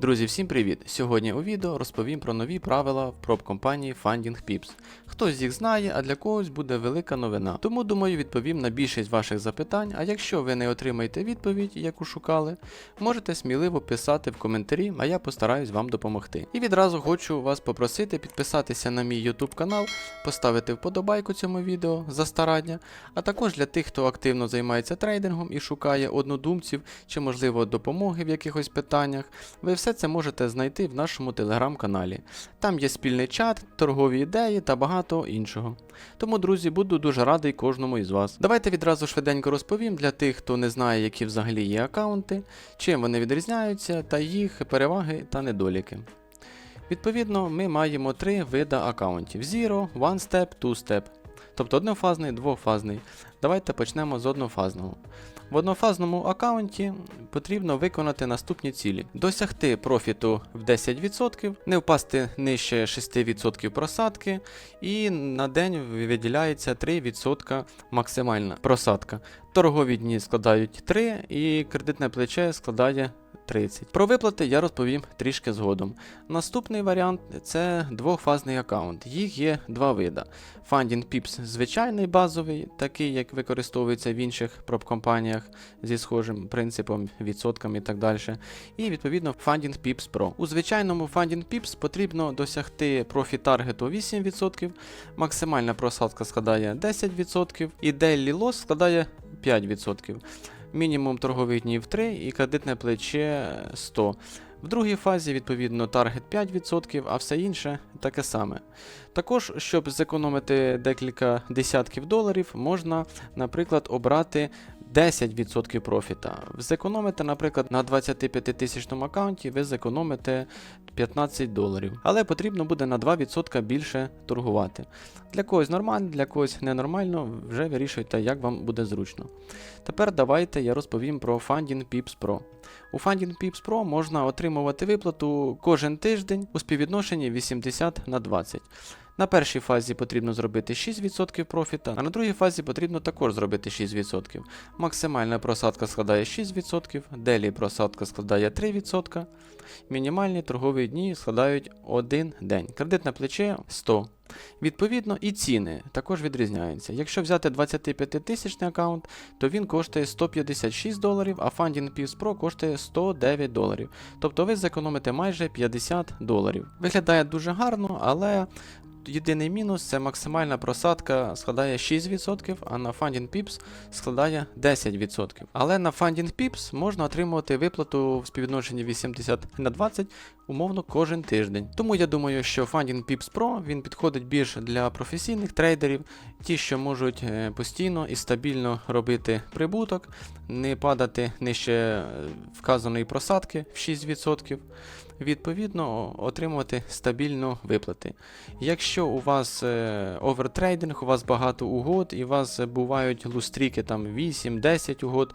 Друзі, всім привіт! Сьогодні у відео розповім про нові правила проб компанії Funding Pips. Хтось їх знає, а для когось буде велика новина. Тому думаю, відповім на більшість ваших запитань. А якщо ви не отримаєте відповідь, яку шукали, можете сміливо писати в коментарі, а я постараюсь вам допомогти. І відразу хочу вас попросити підписатися на мій YouTube канал, поставити вподобайку цьому відео за старання, а також для тих, хто активно займається трейдингом і шукає однодумців чи можливо допомоги в якихось питаннях. Ви все це можете знайти в нашому телеграм-каналі. Там є спільний чат, торгові ідеї та багато іншого. Тому, друзі, буду дуже радий кожному із вас. Давайте відразу швиденько розповім для тих, хто не знає, які взагалі є аккаунти, чим вони відрізняються та їх переваги та недоліки. Відповідно, ми маємо три види аккаунтів: Zero, One Step, Two Step. Тобто однофазний, двофазний. Давайте почнемо з однофазного. В однофазному аккаунті потрібно виконати наступні цілі: досягти профіту в 10%, не впасти нижче 6% просадки, і на день виділяється 3% максимальна просадка. Торгові дні складають 3 і кредитне плече складає 30. Про виплати я розповім трішки згодом. Наступний варіант це двохфазний аккаунт. Їх є два види. Funding Pips звичайний базовий, такий як використовується в інших проб-компаніях зі схожим принципом, відсотками і так далі. І відповідно Funding Pips Pro. У звичайному Funding Pips потрібно досягти профіт таргету 8%, максимальна просадка складає 10% і daily loss складає 5%. Мінімум торгових днів 3 і кредитне плече 100. В другій фазі, відповідно, таргет 5%, а все інше таке саме. Також, щоб зекономити декілька десятків доларів, можна, наприклад, обрати 10% профіта. Зекономите, наприклад, на 25 тисячному аккаунті ви зекономите 15 доларів. Але потрібно буде на 2% більше торгувати. Для когось нормально, для когось ненормально, вже вирішуйте, як вам буде зручно. Тепер давайте я розповім про Funding Pips Pro. У Funding Pips Pro можна отримувати виплату кожен тиждень у співвідношенні 80 на 20. На першій фазі потрібно зробити 6% профіта, а на другій фазі потрібно також зробити 6%. Максимальна просадка складає 6%, делі просадка складає 3%, мінімальні торгові дні складають 1 день. Кредитне плече 100. Відповідно, і ціни також відрізняються. Якщо взяти 25 тисячний аккаунт, то він коштує 156 доларів, а Funding Pips Pro коштує 109 доларів. Тобто ви зекономите майже 50 доларів. Виглядає дуже гарно, але єдиний мінус це максимальна просадка складає 6%, а на Funding Pips складає 10%. Але на Funding Pips можна отримувати виплату в співвідношенні 80 на 20 умовно кожен тиждень. Тому я думаю, що Funding Pips Pro він підходить більше для професійних трейдерів, ті, що можуть е, постійно і стабільно робити прибуток, не падати нижче е, вказаної просадки в 6%. Відповідно, отримувати стабільно виплати. Якщо у вас е, овертрейдинг, у вас багато угод, і у вас бувають лустріки там 8-10 угод,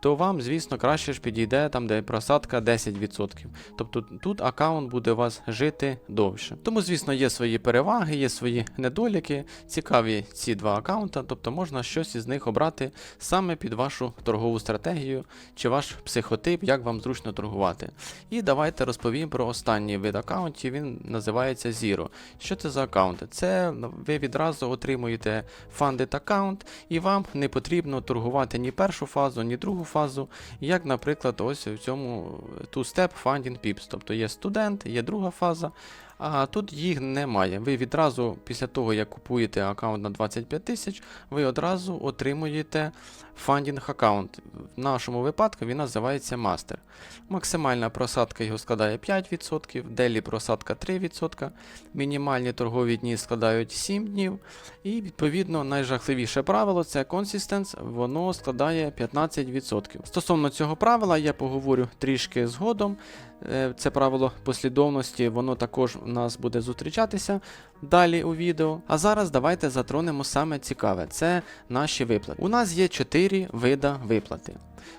то вам, звісно, краще ж підійде там, де просадка 10%. Тобто тут аккаунт буде у вас жити довше. Тому, звісно, є свої переваги, є свої недоліки. Цікаві ці два аккаунта, тобто можна щось із них обрати саме під вашу торгову стратегію чи ваш психотип, як вам зручно торгувати. І давайте розповім про останній вид аккаунтів, він називається Zero. Що це за аккаунти? Це ви відразу отримуєте funded аккаунт, і вам не потрібно торгувати ні першу фазу, ні другу фазу, як, наприклад, ось в цьому two-step funding pips. Тобто є студент, є друга фаза. А тут їх немає. Ви відразу, після того, як купуєте аккаунт на 25 тисяч, ви одразу отримуєте фандінг аккаунт. В нашому випадку він називається Master. Максимальна просадка його складає 5%, делі просадка 3%, мінімальні торгові дні складають 7 днів. І відповідно найжахливіше правило це Consistence, воно складає 15%. Стосовно цього правила я поговорю трішки згодом. Е, Це правило послідовності, воно також нас буде зустрічатися далі у відео. А зараз давайте затронемо саме цікаве це наші виплати. У нас є 4 вида виплати.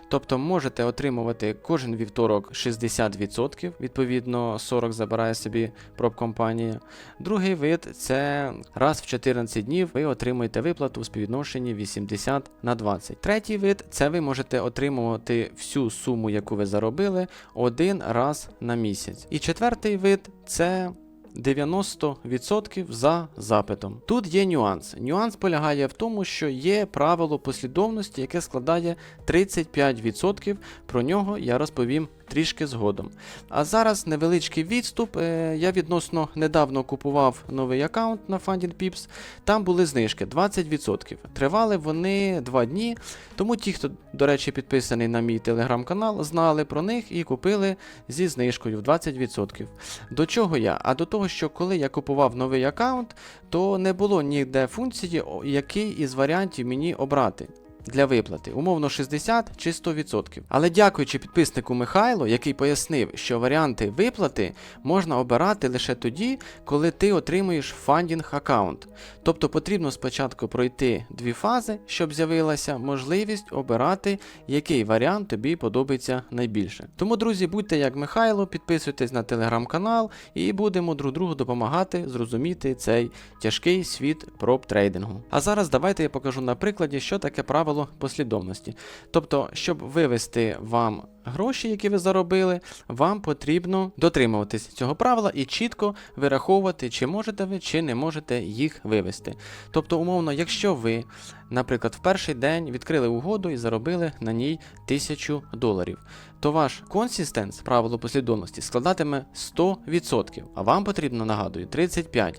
Тобто можете отримувати кожен вівторок 60%, відповідно 40 забирає собі пробкомпанія. Другий вид це раз в 14 днів ви отримуєте виплату у співвідношенні 80 на 20. Третій вид це ви можете отримувати всю суму, яку ви заробили, один раз на місяць. І четвертий вид це 90% за запитом. Тут є нюанс. Нюанс полягає в тому, що є правило послідовності, яке складає 35%. Про нього я розповім трішки згодом. А зараз невеличкий відступ. Е, Я відносно недавно купував новий аккаунт на Funding Pips. Там були знижки 20%. Тривали вони 2 дні. Тому ті, хто, до речі, підписаний на мій телеграм-канал, знали про них і купили зі знижкою в 20%. До чого я? А до того, що коли я купував новий аккаунт, то не було ніде функції, який із варіантів мені обрати. Для виплати, умовно 60 чи 100%. Але дякуючи підписнику Михайло, який пояснив, що варіанти виплати можна обирати лише тоді, коли ти отримуєш фандінг аккаунт. Тобто потрібно спочатку пройти дві фази, щоб з'явилася можливість обирати, який варіант тобі подобається найбільше. Тому, друзі, будьте як Михайло, підписуйтесь на телеграм-канал і будемо друг другу допомагати зрозуміти цей тяжкий світ проб трейдингу. А зараз давайте я покажу на прикладі, що таке правило послідовності. Тобто, щоб вивести вам гроші, які ви заробили, вам потрібно дотримуватись цього правила і чітко вираховувати, чи можете ви, чи не можете їх вивести. Тобто, умовно, якщо ви, наприклад, в перший день відкрили угоду і заробили на ній 1000 доларів, то ваш консистенс, правило послідовності, складатиме 100%, а вам потрібно, нагадую, 35%.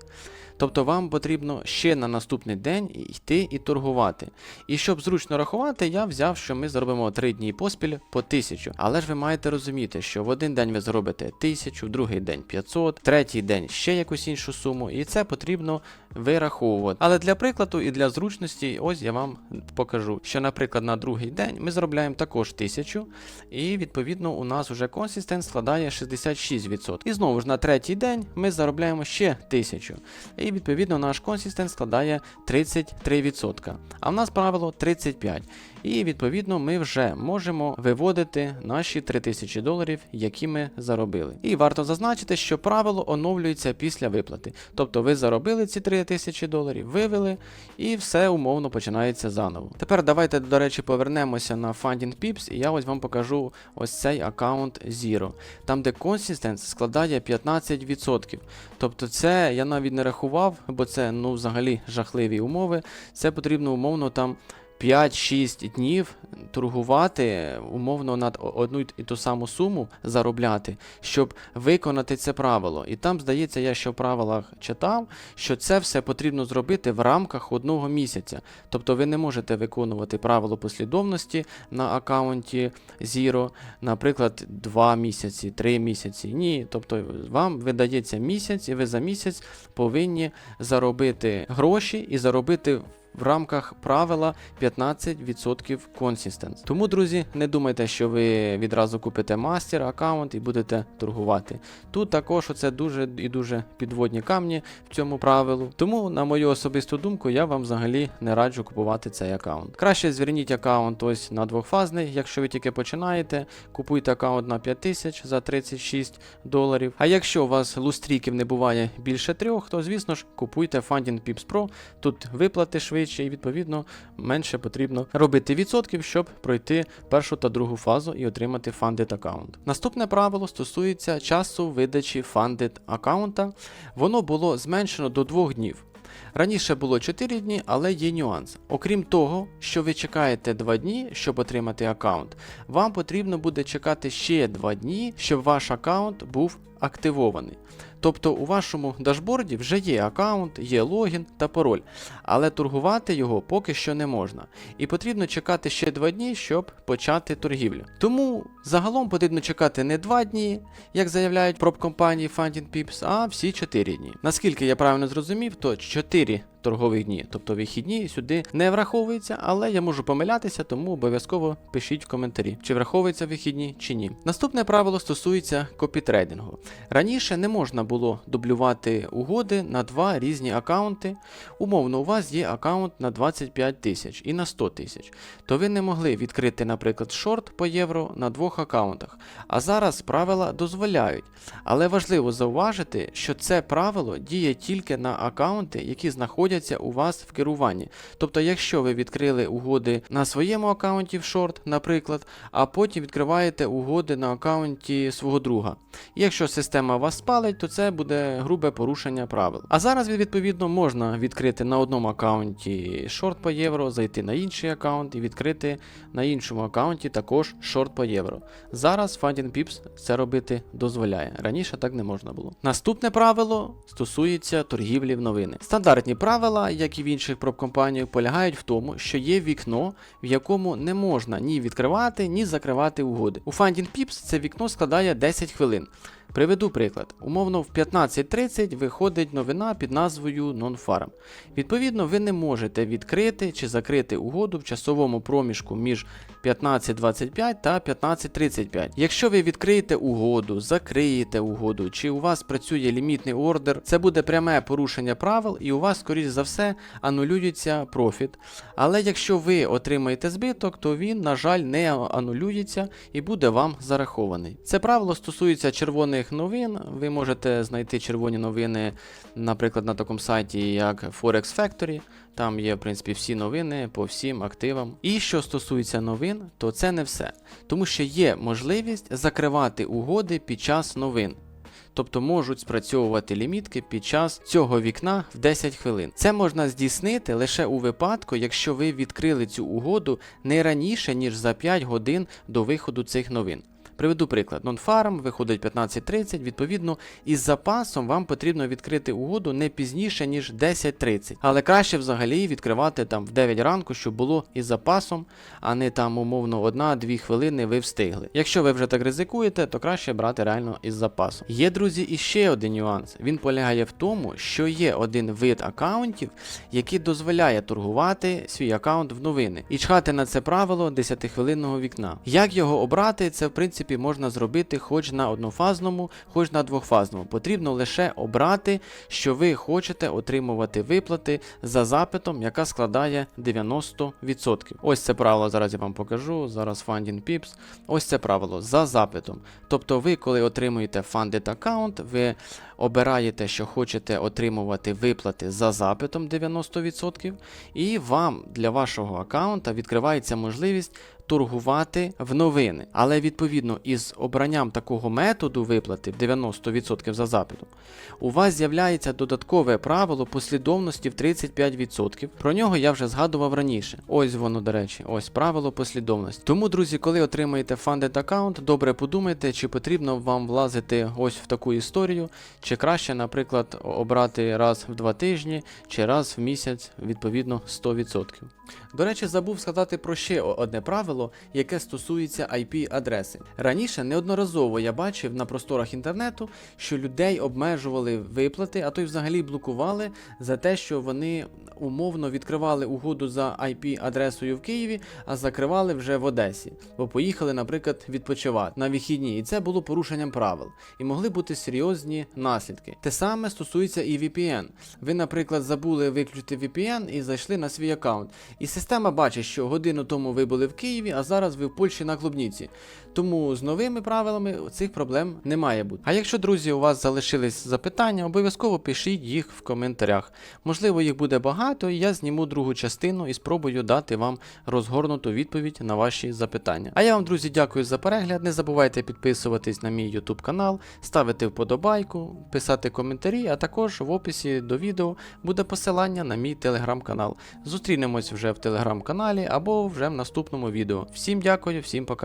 Тобто вам потрібно ще на наступний день йти і торгувати. І щоб зручно рахувати, я взяв, що ми зробимо 3 дні поспіль по 1000. Але ж ви маєте розуміти, що в один день ви заробите 1000, в другий день 500, третій день ще якусь іншу суму, і це потрібно вираховувати. Але для прикладу і для зручності, ось я вам покажу, що, наприклад, на другий день ми заробляємо також 1000, і відповідно у нас вже консистент складає 66%. І знову ж на третій день ми заробляємо ще 1000. І відповідно наш консистент складає 33%. А в нас правило 35%. І відповідно ми вже можемо виводити наші 3000 доларів, які ми заробили. І варто зазначити, що правило оновлюється після виплати. Тобто ви заробили ці 3000 доларів, вивели, і все умовно починається заново. Тепер давайте, до речі, повернемося на Funding Pips, і я ось вам покажу ось цей аккаунт Zero, там де консистенс складає 15%. Тобто це я навіть не рахував, бо це ну взагалі жахливі умови. Це потрібно умовно там. 5-6 днів торгувати умовно над одну і ту саму суму заробляти, щоб виконати це правило. І там, здається, я ще в правилах читав, що це все потрібно зробити в рамках одного місяця. Тобто ви не можете виконувати правило послідовності на аккаунті Zero, наприклад, 2 місяці, 3 місяці. Ні. Тобто вам видається місяць, і ви за місяць повинні заробити гроші і заробити в рамках правила 15% консистенс. Тому, друзі, не думайте, що ви відразу купите мастер аккаунт і будете торгувати. Тут також оце дуже і дуже підводні камні в цьому правилу. Тому, на мою особисту думку, я вам взагалі не раджу купувати цей аккаунт. Краще зверніть аккаунт ось на двохфазний, якщо ви тільки починаєте, купуйте аккаунт на 5000 за 36 доларів. А якщо у вас лустріків не буває більше трьох, то звісно ж купуйте Funding Pips Pro. Тут виплати швидше швидше, і відповідно менше потрібно робити відсотків, щоб пройти першу та другу фазу і отримати Funded аккаунт. Наступне правило стосується часу видачі Funded аккаунта. Воно було зменшено до 2 днів. Раніше було 4 дні, але є нюанс. Окрім того, що ви чекаєте 2 дні, щоб отримати аккаунт, вам потрібно буде чекати ще 2 дні, щоб ваш аккаунт був активований. Тобто у вашому дашборді вже є аккаунт, є логін та пароль, але торгувати його поки що не можна. І потрібно чекати ще 2 дні, щоб почати торгівлю. Тому загалом потрібно чекати не 2 дні, як заявляють проб компанії Funding Pips, а всі 4 дні. Наскільки я правильно зрозумів, то 4 торгових дні. Тобто вихідні сюди не враховуються, але я можу помилятися, тому обов'язково пишіть в коментарі, чи враховуються вихідні чи ні. Наступне правило стосується копітрейдингу. Раніше не можна було дублювати угоди на два різні аккаунти. Умовно, у вас є аккаунт на 25 тисяч і на 100 тисяч, то ви не могли відкрити, наприклад, шорт по євро на двох аккаунтах. А зараз правила дозволяють. Але важливо зауважити, що це правило діє тільки на аккаунти, які знаходяться у вас в керуванні. Тобто, якщо ви відкрили угоди на своєму аккаунті в шорт, наприклад, а потім відкриваєте угоди на аккаунті свого друга. Якщо система вас спалить, то це буде грубе порушення правил. А зараз відповідно можна відкрити на одному аккаунті шорт по євро, зайти на інший аккаунт і відкрити на іншому аккаунті також шорт по євро. Зараз Funding Pips це робити дозволяє. Раніше так не можна було. Наступне правило стосується торгівлі в новини. Стандартні правила, як і в інших проб-компаній, полягають в тому, що є вікно, в якому не можна ні відкривати, ні закривати угоди. У Finding Pips це вікно складає 10 хвилин. Приведу приклад. Умовно, в 15.30 виходить новина під назвою Non-Farm. Відповідно, ви не можете відкрити чи закрити угоду в часовому проміжку між 15.25 та 15.35. Якщо ви відкриєте угоду, закриєте угоду, чи у вас працює лімітний ордер, це буде пряме порушення правил, і у вас, скоріш за все, анулюється профіт. Але якщо ви отримаєте збиток, то він, на жаль, не анулюється і буде вам зарахований. Це правило стосується червоних новин. Ви можете знайти червоні новини, наприклад, на такому сайті, як Forex Factory. Там є, в принципі, всі новини по всім активам. І що стосується новин, то це не все. Тому що є можливість закривати угоди під час новин. Тобто можуть спрацьовувати лімітки під час цього вікна в 10 хвилин. Це можна здійснити лише у випадку, якщо ви відкрили цю угоду не раніше, ніж за 5 годин до виходу цих новин. Приведу приклад. Non-Farm виходить 15.30, відповідно, із запасом вам потрібно відкрити угоду не пізніше, ніж 10.30. Але краще взагалі відкривати там в 9 ранку, щоб було із запасом, а не там умовно 1-2 хвилини ви встигли. Якщо ви вже так ризикуєте, то краще брати реально із запасом. Є, друзі, і ще один нюанс. Він полягає в тому, що є один вид аккаунтів, який дозволяє торгувати свій аккаунт в новини і чхати на це правило 10-хвилинного вікна. Як його обрати, це в принципі можна зробити хоч на однофазному, хоч на двохфазному. Потрібно лише обрати, що ви хочете отримувати виплати за запитом, яка складає 90%. Ось це правило зараз я вам покажу. Зараз Funding Pips. Ось це правило за запитом. Тобто, ви, коли отримуєте Funded аккаунт, ви обираєте, що хочете отримувати виплати за запитом 90%, і вам для вашого аккаунта відкривається можливість торгувати в новини. Але відповідно із обранням такого методу виплати в 90% за запитом, у вас з'являється додаткове правило послідовності в 35%. Про нього я вже згадував раніше. Ось воно, до речі, ось правило послідовності. Тому, друзі, коли отримаєте Funded аккаунт, добре подумайте, чи потрібно вам влазити ось в таку історію, чи краще, наприклад, обрати раз в два тижні, чи раз в місяць, відповідно 100%. До речі, забув сказати про ще одне правило, яке стосується IP-адреси. Раніше неодноразово я бачив на просторах інтернету, що людей обмежували виплати, а то й взагалі блокували за те, що вони умовно відкривали угоду за IP-адресою в Києві, а закривали вже в Одесі, бо поїхали, наприклад, відпочивати на вихідні, і це було порушенням правил, і могли бути серйозні наслідки. Те саме стосується і VPN. Ви, наприклад, забули виключити VPN і зайшли на свій аккаунт. І система бачить, що годину тому ви були в Києві, а зараз ви в Польщі на Клубніці. Тому з новими правилами цих проблем не має бути. А якщо, друзі, у вас залишились запитання, обов'язково пишіть їх в коментарях. Можливо, їх буде багато, і я зніму другу частину і спробую дати вам розгорнуту відповідь на ваші запитання. А я вам, друзі, дякую за перегляд. Не забувайте підписуватись на мій YouTube канал, ставити вподобайку, писати коментарі, а також в описі до відео буде посилання на мій телеграм-канал. Зустрінемось вже в телеграм-каналі або вже в наступному відео. Всім дякую, всім пока.